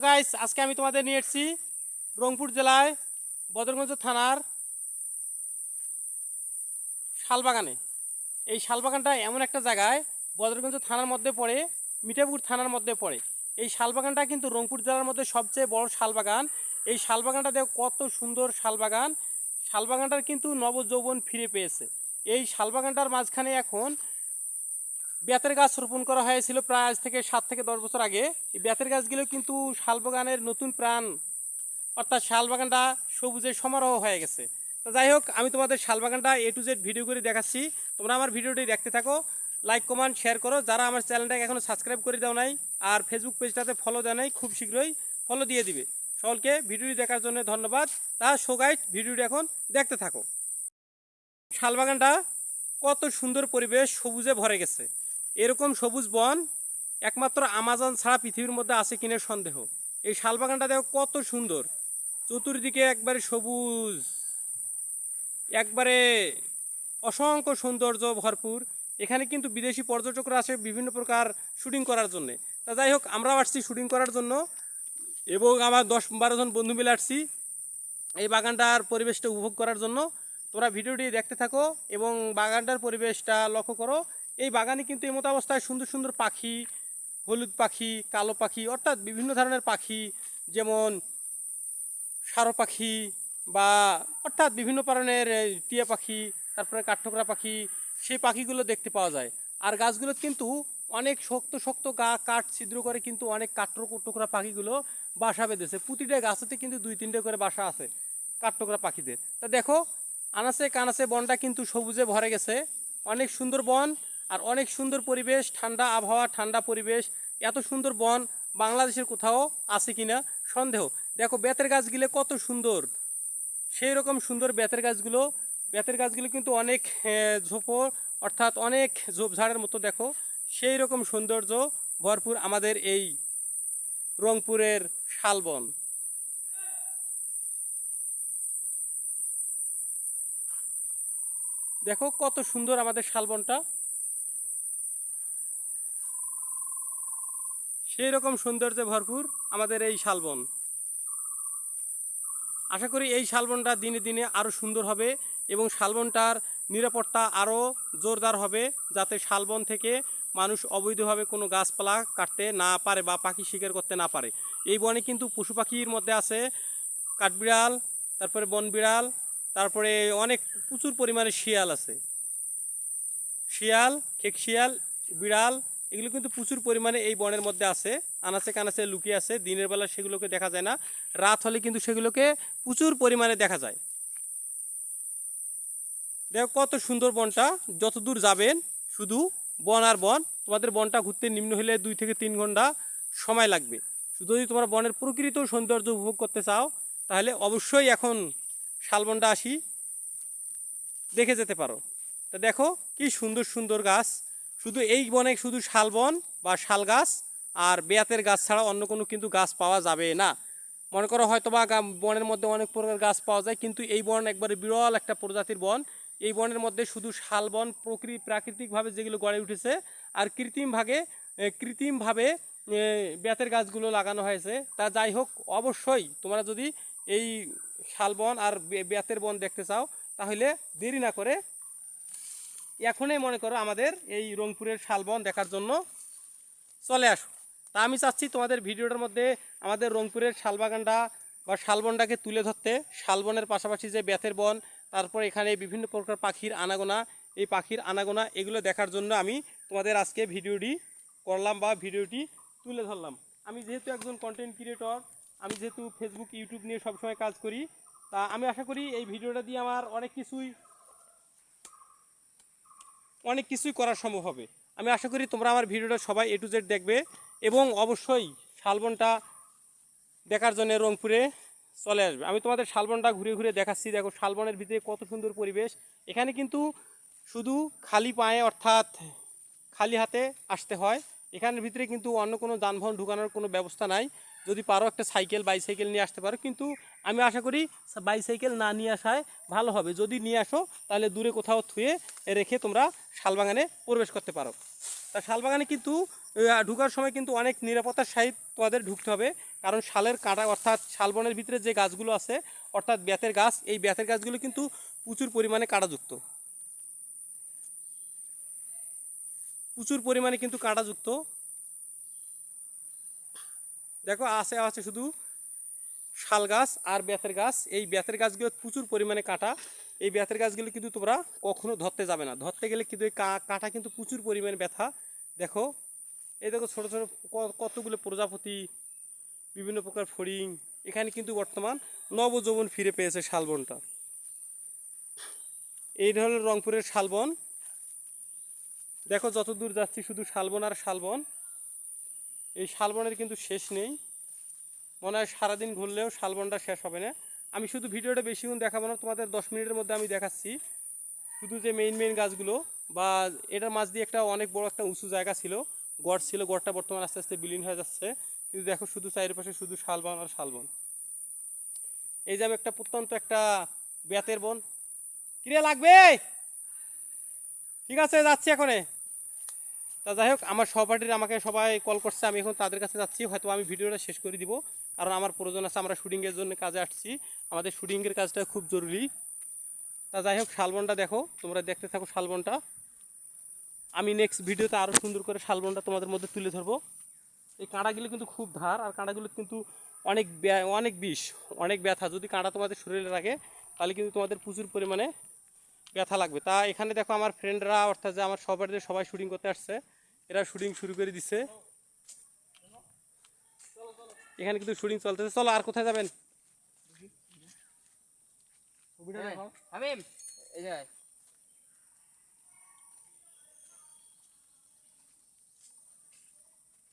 Guys আজকে আমি তোমাদের নিয়ে এসেছি রংপুর জেলায় বদরগঞ্জ থানার শালবাগানে। এই শালবাগানটা এমন একটা জায়গায় বদরগঞ্জ থানার মধ্যে পড়ে, মিঠাপুর থানার মধ্যে পড়ে। এই শালবাগানটা কিন্তু রংপুর জেলার মধ্যে সবচেয়ে বড় শালবাগান। এই শালবাগানটা দেখো কত সুন্দর শালবাগান। শালবাগানটার কিন্তু নবযৌবন ফিরে পেয়েছে। এই শালবাগানটার মাঝখানে এখন বেতের গাছ রোপণ করা হয়েছিল প্রায় আজ থেকে সাত থেকে দশ বছর আগে। এই বেতের গাছগুলো কিন্তু শালবাগানের নতুন প্রাণ, অর্থাৎ শালবাগানটা সবুজের সমারোহ হয়ে গেছে। তো যাই হোক, আমি তোমাদের শালবাগানটা এ টু জেড ভিডিও করে দেখাচ্ছি। তোমরা আমার ভিডিওটি দেখতে থাকো লাইক কমেন্ট শেয়ার করো। যারা আমার চ্যানেলটাকে এখনও সাবস্ক্রাইব করে দাও নাই আর ফেসবুক পেজটাতে ফলো দেওয়া নাই, খুব শীঘ্রই ফলো দিয়ে দিবে। সকলকে ভিডিওটি দেখার জন্য ধন্যবাদ। তা শো গাইড ভিডিওটি এখন দেখতে থাকো। শালবাগানটা কত সুন্দর পরিবেশ, সবুজে ভরে গেছে। এরকম সবুজ বন একমাত্র আমাজন ছাড়া পৃথিবীর মধ্যে আছে কিনা সন্দেহ। এই শালবাগানটা দেখো কত সুন্দর। চতুর্দিকে একবারে সবুজ, একবারে অসংখ্য সৌন্দর্য ভরপুর। এখানে কিন্তু বিদেশি পর্যটকরা আসে বিভিন্ন প্রকার শুটিং করার জন্যে। তা যাই হোক, আমরাও আসছি শুটিং করার জন্য এবং আমার দশ, বারো জন বন্ধু মিলে আসছি এই বাগানটার পরিবেশটা উপভোগ করার জন্য। তোমরা ভিডিওটি দেখতে থাকো এবং বাগানটার পরিবেশটা লক্ষ্য করো। এই বাগানে কিন্তু এই মতো অবস্থায় সুন্দর সুন্দর পাখি, হলুদ পাখি, কালো পাখি, অর্থাৎ বিভিন্ন ধরনের পাখি, যেমন সারো পাখি বা অর্থাৎ বিভিন্ন ধরনের টিয়া পাখি, তারপরে কাঠঠোকরা পাখি, সেই পাখিগুলো দেখতে পাওয়া যায়। আর গাছগুলো কিন্তু অনেক শক্ত শক্ত গা, কাঠ ছিদ্র করে কিন্তু অনেক কাঠঠোকরা পাখিগুলো বাসা বেঁধেছে। প্রতিটা গাছেতে কিন্তু দুই তিনটে করে বাসা আছে কাঠঠোকরা পাখিদের। তা দেখো আনাসে কানাসে বনটা কিন্তু সবুজে ভরে গেছে। অনেক সুন্দর বন আর অনেক সুন্দর পরিবেশ, ঠান্ডা আবহাওয়া, ঠান্ডা পরিবেশ। এত সুন্দর বন বাংলাদেশের কোথাও আছে কিনা সন্দেহ। দেখো, বেতের গাছগুলো কত সুন্দর। সেই রকম সুন্দর বেতের গাছগুলো বেতের গাছগুলো কিন্তু অনেক ঝোপো, অর্থাৎ অনেক ঝোপঝাড়ের মতো, দেখো। সেই রকম সৌন্দর্য ভরপুর আমাদের এই রংপুরের শালবন দেখো, কত সুন্দর আমাদের শালবনটা সেই রকম সৌন্দর্যে ভরপুর আমাদের এই শালবন। আশা করি এই শালবনটা দিনে দিনে আরও সুন্দর হবে এবং শালবনটার নিরাপত্তা আরও জোরদার হবে যাতে শালবন থেকে মানুষ অবৈধভাবে কোনো গাছপালা কাটতে না পারে বা পাখি শিকার করতে না পারে। এই বনে কিন্তু পশু পাখির মধ্যে আছে কাঠবিড়াল, তারপরে বনবিড়াল, তারপরে অনেক প্রচুর পরিমাণে শিয়াল আছে। শিয়াল খেক শিয়াল বিড়াল এগুলো কিন্তু প্রচুর পরিমাণে এই বনের মধ্যে আছে। আনাচে কানাচে লুকিয়ে আছে, দিনের বেলা সেগুলোকে দেখা যায় না। রাত হলে কিন্তু সেগুলোকে প্রচুর পরিমাণে দেখা যায়। দেখো কত সুন্দর বনটা যত দূর যাবেন, শুধু বন আর বন, তোমাদের বনটা ঘুরতে নিম্ন হলে দুই থেকে তিন ঘণ্টা সময় লাগবে। শুধু যদি তোমরা বনের প্রকৃত সৌন্দর্য উপভোগ করতে চাও, তাহলে অবশ্যই এখন শালবনটা আসি, দেখে যেতে পারো। তা দেখো কি সুন্দর সুন্দর গাছ। শুধু এই বনে শুধু শালবন বা শাল গাছ আর বেয়াতের গাছ ছাড়া অন্য কোনো কিন্তু গাছ পাওয়া যাবে না। মনে করো হয়তো বা বনের মধ্যে অনেক প্রকার গাছ পাওয়া যায়, কিন্তু এই বন একবারে বিরল একটা প্রজাতির বন। এই বনের মধ্যে শুধু শালবন প্রকৃতি প্রাকৃতিকভাবে যেগুলো গড়ে উঠেছে আর কৃত্রিমভাবে কৃত্রিমভাবে বেতের গাছগুলো লাগানো হয়েছে। তা যাই হোক, অবশ্যই তোমরা যদি এই শালবন আর বেতের বন দেখতে চাও, তাহলে দেরি না করে এখনই মনে করো আমাদের এই রংপুরের শালবন দেখার জন্য চলে আসো। তা আমি চাচ্ছি তোমাদের ভিডিওটার মধ্যে আমাদের রংপুরের শালবাগানটা বা শালবনটাকে তুলে ধরতে, শালবনের পাশাপাশি যে বেতের বন, তারপর এখানে বিভিন্ন প্রকার পাখির আনাগোনা, এই পাখির আনাগোনা এগুলো দেখার জন্য আমি তোমাদের আজকে ভিডিওটি করলাম বা ভিডিওটি তুলে ধরলাম। আমি যেহেতু একজন কন্টেন্ট ক্রিয়েটর আমি যেহেতু ফেসবুক ইউটিউব নিয়ে সবসময় কাজ করি, তা আমি আশা করি এই ভিডিওটা দিয়ে আমার অনেক কিছুই অনেক কিছুই করা সম্ভব হবে। আমি আশা করি তোমরা আমার ভিডিওটা সবাই এ টু জেড দেখবে এবং অবশ্যই শালবনটা দেখার জন্য রংপুরে চলে আসবে। আমি তোমাদের শালবনটা ঘুরে ঘুরে দেখাচ্ছি। দেখো শালবনের ভিতরে কত সুন্দর পরিবেশ। এখানে কিন্তু শুধু খালি পায়ে অর্থাৎ খালি হাতে আসতে হয়। এখানের ভিতরে কিন্তু অন্য কোনো যানবাহন ঢুকানোর কোনো ব্যবস্থা নাই। যদি পারো একটা সাইকেল বাইসাইকেল নিয়ে আসতে পারো। কিন্তু আমি আশা করি বাইসাইকেল না নিয়ে আসায় ভালো হবে। যদি নিয়ে আসো, তাহলে দূরে কোথাও থুয়ে রেখে তোমরা শালবাগানে প্রবেশ করতে পারো। তা শালবাগানে কিন্তু ঢুকার সময় কিন্তু অনেক নিরাপত্তার সহিত তোমাদের ঢুকতে হবে। কারণ শালের কাঁটা, অর্থাৎ শালবনের ভিতরে যে গাছগুলো আছে, অর্থাৎ ব্যাতের গাছ, এই ব্যাতের গাছগুলো কিন্তু প্রচুর পরিমাণে কাঁটাযুক্ত। প্রচুর পরিমাণে কিন্তু কাঁটাযুক্ত। দেখো, আছে আছে শুধু শাল গাছ আর বেতের গাছ। এই বেতের গাছগুলো প্রচুর পরিমাণে কাঁটা। এই বেতের গাছগুলো কিন্তু তোমরা কখনো ধরতে যাবে না। ধরতে গেলে কিন্তু এই কাঁটা কিন্তু প্রচুর পরিমাণে ব্যথা। দেখো, এই দেখো ছোটো ছোটো কতগুলো প্রজাপতি, বিভিন্ন প্রকার ফড়িং। এখানে কিন্তু বর্তমান নবযৌবন ফিরে পেয়েছে শালবনটা। এই ধরনের রংপুরের শালবন। দেখো যত দূর যাচ্ছি শুধু শালবন আর শালবন। এই শালবনের কিন্তু শেষ নেই। মনে হয় সারাদিন ঘুরলেও শালবনটা শেষ হবে না। আমি শুধু ভিডিওটা বেশিক্ষণ দেখাবো না, তোমাদের দশ মিনিটের মধ্যে আমি দেখাচ্ছি। শুধু যে মেইন মেইন গাছগুলো বা এটার মাঝ দিয়ে একটা অনেক বড় একটা উঁচু জায়গা ছিল, গড় ছিল, গড়টা বর্তমানে আস্তে আস্তে বিলীন হয়ে যাচ্ছে। কিন্তু দেখো শুধু চারিপাশে শুধু শালবন আর শালবন। এই যাবে একটা প্রত্যন্ত একটা বেতের বন। কিরে লাগবে? ঠিক আছে, যাচ্ছি এখনে। তা যাই হোক, আমার সহপাঠীরা আমাকে সবাই কল করছে, আমি এখন তাদের কাছে যাচ্ছি, হয়তো আমি ভিডিওটা শেষ করে দিব। কারণ আমার প্রয়োজন আছে, আমরা শুটিংয়ের জন্য কাজে আসছি। আমাদের শুটিংয়ের কাজটা খুব জরুরি। তা যাই হোক, শালবনটা দেখো, তোমরা দেখতে থাকো শালবনটা। আমি নেক্সট ভিডিওতে আরও সুন্দর করে শালবনটা তোমাদের মধ্যে তুলে ধরবো। এই কাঁটাগুলো কিন্তু খুব ধার, আর কাঁটাগুলো কিন্তু অনেক অনেক বিষ, অনেক ব্যথা। যদি কাঁটা তোমাদের শরীরে লাগে, তাহলে কিন্তু তোমাদের প্রচুর পরিমাণে ব্যথা লাগবে। তা এখানে দেখো, আমার ফ্রেন্ডরা অর্থাৎ যে আমার সহপাঠীদের সবাই শুটিং করতে আসছে। এরা শুটিং শুরু করে দিছে। এখানে কিন্তু শুটিং চলতেছে। চলো আর কোথায় যাবেন?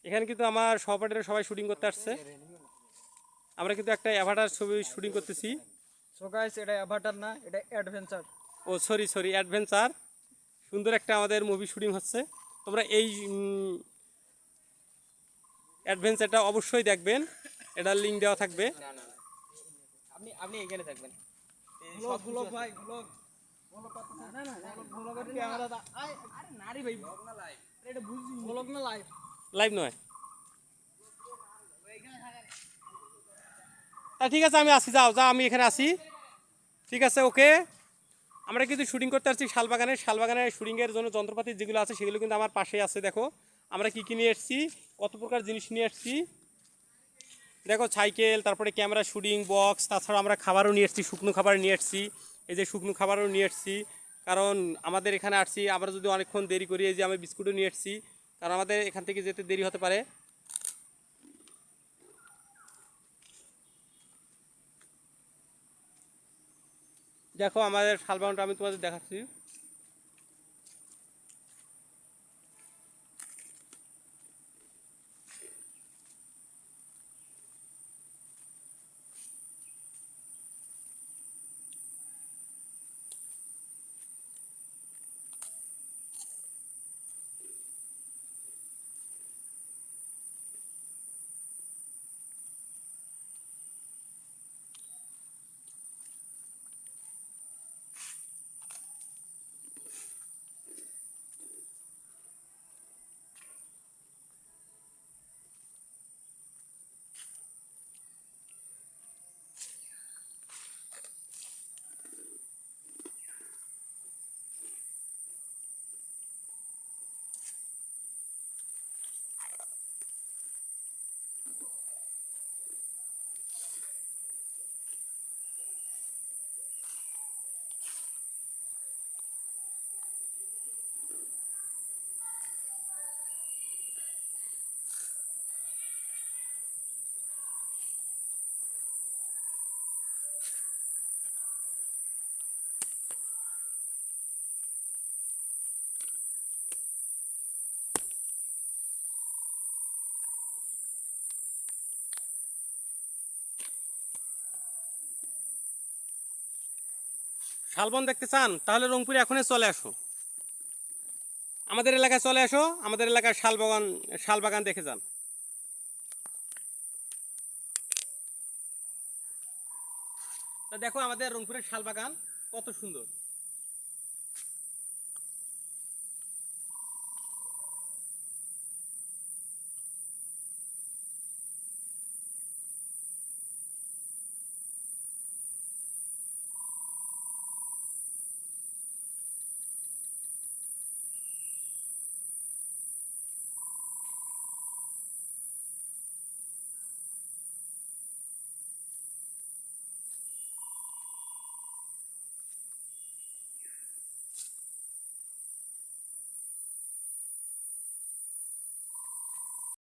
এখানে কিন্তু আমার সহপাঠীরা সবাই শুটিং করতে আসছে। আমরা কিন্তু একটা অ্যাভাটার ছবি শুটিং করতেছি। সো গাইস এটা অ্যাভাটার না এটা অ্যাডভেঞ্চার ও সরি সরি অ্যাডভেঞ্চার সুন্দর একটা আমাদের মুভি শুটিং হচ্ছে। তোমরা এই অ্যাডভেঞ্চারটা অবশ্যই দেখবেন। এটার লিঙ্ক দেওয়া থাকবে। আপনি আপনি এখানে থাকবেন। ব্লগ ব্লগ ভাই ব্লগ না না ব্লগের ক্যামেরা দা আরে না। রে ভাই। ব্লগ না লাইভ এটা বুঝছি ব্লগ না লাইভ লাইভ নয়। তা ঠিক আছে আমি আসি যাও যা আমি এখানে আসি। ঠিক আছে ওকে আমরা কিন্তু শুটিং করতে আসছি শালবাগানে। শালবাগানে শুটিংয়ের জন্য যন্ত্রপাতি যেগুলো আছে, সেগুলো কিন্তু আমার পাশেই আছে, দেখো। আমরা কী কী নিয়ে এসেছি? কত প্রকার জিনিস নিয়ে এসেছি? দেখো, সাইকেল, তারপরে ক্যামেরা শুটিং বক্স তাছাড়া আমরা খাবারও নিয়ে এসেছি, শুকনো খাবার নিয়ে এসেছি। এই যে শুকনো খাবারও নিয়ে এসেছি। কারণ আমাদের এখানে আসছি, আমরা যদি অনেকক্ষণ দেরি করি, এই যে আমি বিস্কুটও নিয়ে এসেছি। কারণ আমাদের এখান থেকে যেতে দেরি হতে পারে। দেখো আমাদের শালবাগানটা আমি তোমাদের দেখাচ্ছি। শালবন দেখতে চান, তাহলে রংপুরে এখনই চলে আসো। আমাদের এলাকায় চলে আসো, আমাদের এলাকার শালবাগান শালবাগান দেখে যান। তা দেখো আমাদের রংপুরের শালবাগান কত সুন্দর।